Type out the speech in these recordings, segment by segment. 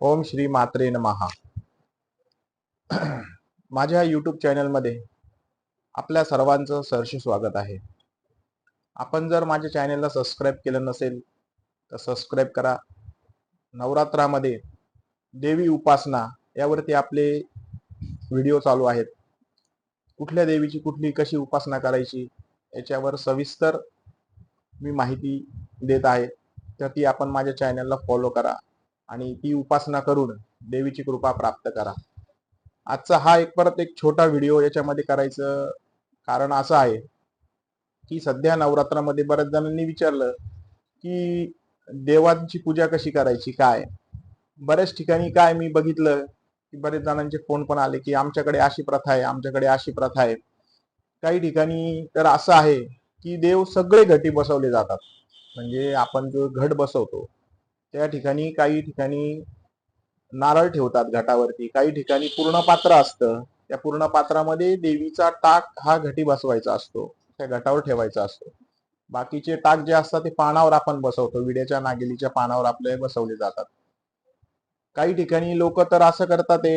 ओम श्री मात्रे नमहा माझ्या यूट्यूब चॅनलमध्ये आपल्या सर्वांचं सहर्ष स्वागत आहे. आपण जर माझ्या चॅनलला सबस्क्राईब केलं नसेल तर सबस्क्राईब करा. नवरात्रामध्ये देवी उपासना यावरती आपले व्हिडिओ चालू आहेत. कुठल्या देवीची कुठली कशी उपासना करायची याच्यावर सविस्तर मी माहिती देत आहे. तर ती आपण माझ्या चॅनलला फॉलो करा. आणि ती उपासना करून देवीची कृपा प्राप्त करा. आजचा हा एक परत एक छोटा व्हिडिओ याच्यामध्ये करायचं कारण असं आहे की सध्या नवरात्रामध्ये बऱ्याच जणांनी विचारलं की देवांची पूजा कशी करायची काय? बऱ्याच ठिकाणी काय मी बघितलं की बरेच जणांचे फोन पण आले की आमच्याकडे अशी प्रथा आहे आमच्याकडे अशी प्रथा आहे. काही ठिकाणी तर असं आहे की देव सगळे घटी बसवले जातात. म्हणजे आपण जो घट बसवतो त्या ठिकाणी काही ठिकाणी नारळ ठेवतात घाटावरती काही ठिकाणी पूर्ण पात्र असतं. त्या पूर्ण पात्रामध्ये देवीचा टाक हा घटी बसवायचा असतो त्या घटावर ठेवायचा असतो. बाकीचे टाक जे असतात ते पानावर आपण बसवतो विड्याच्या नागेलीच्या पानावर आपले बसवले जातात. काही ठिकाणी लोक तर असं करतात ते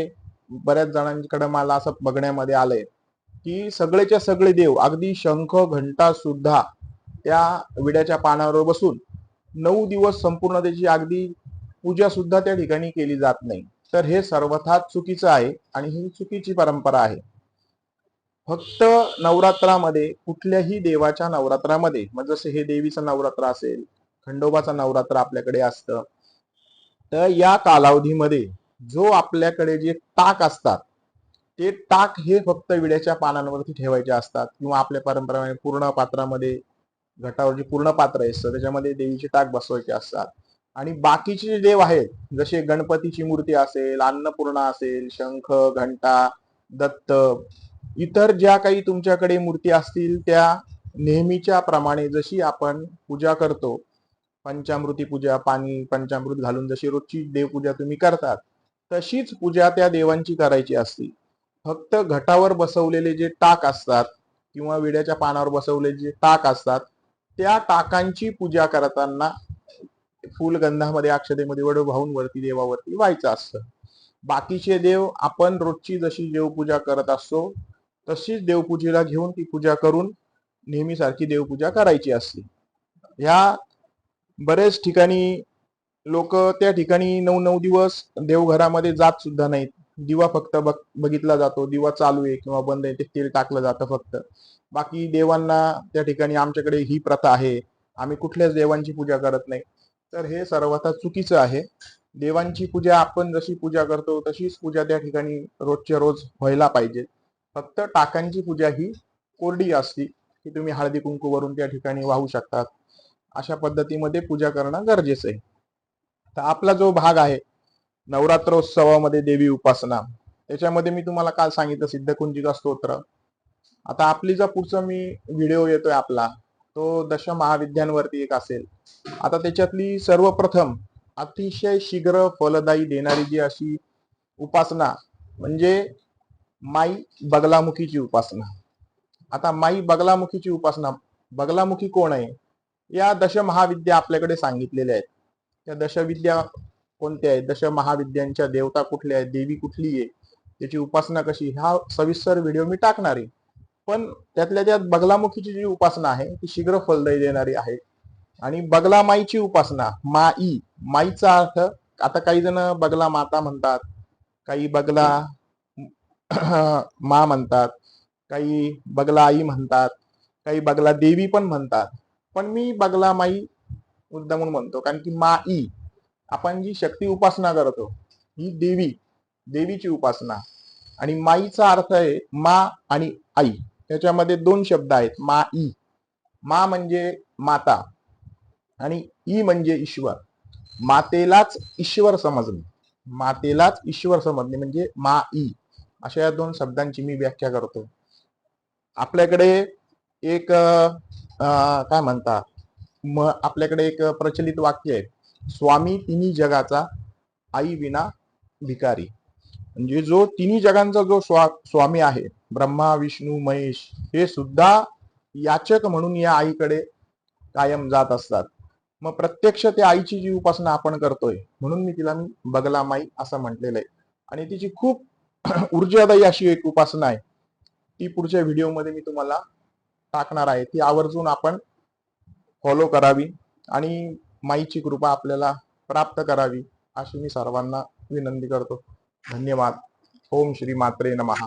बऱ्याच जणांकडे मला असं बघण्यामध्ये आलंय की सगळेच्या सगळे देव अगदी शंख घंटा सुद्धा त्या विड्याच्या पानावर बसून नऊ दिवस संपूर्ण त्याची अगदी पूजा सुद्धा त्या ठिकाणी केली जात नाही. तर हे सर्वथा चुकीचं आहे आणि ही चुकीची परंपरा आहे. फक्त नवरात्रामध्ये कुठल्याही देवाच्या नवरात्रामध्ये मग जसे हे देवीचं नवरात्र असेल खंडोबाचं नवरात्र आपल्याकडे असतं तर या कालावधीमध्ये जो आपल्याकडे जे टाक असतात ते टाक हे फक्त विड्याच्या पानांवरती ठेवायचे असतात किंवा आपल्या परंपरेने पूर्ण पात्रामध्ये घटावर जी पूर्ण पात्र असतं त्याच्यामध्ये देवीचे टाक बसवायचे असतात. आणि बाकीचे जे देव आहेत जसे गणपतीची मूर्ती असेल अन्नपूर्णा असेल शंख घंटा दत्त इतर ज्या काही तुमच्याकडे मूर्ती असतील त्या नेहमीच्या प्रमाणे जशी आपण पूजा करतो पंचामृती पूजा पाणी पंचामृत घालून जशी रोजची देवपूजा तुम्ही करतात तशीच पूजा त्या देवांची करायची असते. फक्त घटावर बसवलेले जे टाक असतात किंवा विड्याच्या पानावर बसवलेले जे टाक असतात त्या टाकांची पूजा करताना फुलगंधामध्ये अक्षतेमध्ये वड वाहून वरती देवावरती व्हायचं असतं. बाकीचे देव आपण रोजची जशी देवपूजा करत असतो तशीच देवपूजेला घेऊन ती पूजा करून नेहमीसारखी देवपूजा करायची असते. ह्या बरेच ठिकाणी लोक त्या ठिकाणी नऊ नऊ दिवस देवघरामध्ये जात सुद्धा नाहीत. दिवा फक्त बघ बघितला जातो. दिवा चालू आहे किंवा बंद आहे ते तेल टाकलं जातं फक्त. बाकी देवांना त्या ठिकाणी आमच्याकडे ही प्रथा आहे. आम्ही कुठल्याच देवांची पूजा करत नाही. तर हे सर्वात चुकीचं आहे. देवांची पूजा आपण जशी पूजा करतो तशीच पूजा त्या ठिकाणी रोजच्या रोज व्हायला पाहिजे. फक्त टाकांची पूजा ही कोरडी असती की तुम्ही हळदी कुंकू वरून त्या ठिकाणी वाहू शकतात. अशा पद्धतीमध्ये पूजा करणं गरजेचं आहे. तर आपला जो भाग आहे नवरात्रोत्सवामध्ये देवी उपासना. त्याच्यामध्ये मी तुम्हाला काल सांगितलं सिद्धकुंजिका स्तोत्र. आता आपली जो पुढचा मी व्हिडिओ येतोय आपला तो दश महाविद्यांवरती एक असेल. आता त्याच्यातली सर्वप्रथम अतिशय शीघ्र फलदायी देणारी जी अशी उपासना म्हणजे माई बगलामुखीची उपासना. आता माई बगलामुखीची उपासना बगलामुखी कोण आहे? या दश महाविद्या आपल्याकडे सांगितलेल्या आहेत. त्या दशविद्या कोणत्या आहेत? दश महाविद्यांच्या देवता कुठल्या आहेत? देवी कुठली आहे? त्याची उपासना कशी? हा सविस्तर व्हिडिओ मी टाकणार आहे. पण त्यातल्या त्यात बगलामुखीची जी उपासना आहे ती शीघ्र फलदायी देणारी आहे. आणि बगला माईची उपासना माई माईचा अर्थ आता काही जण बगला माता म्हणतात काही बगला मा म्हणतात काही बगला आई म्हणतात काही बगला देवी पण म्हणतात. पण मी बगला माई मुद्दा म्हणून म्हणतो कारण की माई आपण जी शक्ती उपासना करतो ही देवी देवीची उपासना. आणि माईचा अर्थ आहे मा आणि आई. त्याच्यामध्ये दोन शब्द आहेत मा ई. मा म्हणजे माता आणि ई म्हणजे ईश्वर. मातेलाच ईश्वर समजणे. मातेलाच ईश्वर समजणे म्हणजे मा ई. अशा या दोन शब्दांची मी व्याख्या करतो. आपल्याकडे एक काय म्हणता म आपल्याकडे एक प्रचलित वाक्य आहे. स्वामी तिन्ही जगाचा आई विना भिकारी. म्हणजे जो तिन्ही जगांचा जो स्वा स्वामी आहे ब्रह्मा विष्णू महेश हे सुद्धा याचक म्हणून या आईकडे कायम जात असतात. मग प्रत्यक्ष त्या आईची जी उपासना आपण करतोय म्हणून मी तिला मी बगला माई असं म्हटलेलं आहे. आणि तिची खूप ऊर्जादायी अशी एक उपासना आहे. ती पुढच्या व्हिडिओमध्ये मी तुम्हाला टाकणार आहे. ती आवर्जून आपण फॉलो करावी. आणि माईची कृपा आपल्याला प्राप्त करावी अशी मी सर्वांना विनंती करतो. धन्यवाद. ओम श्री मात्रे नमहा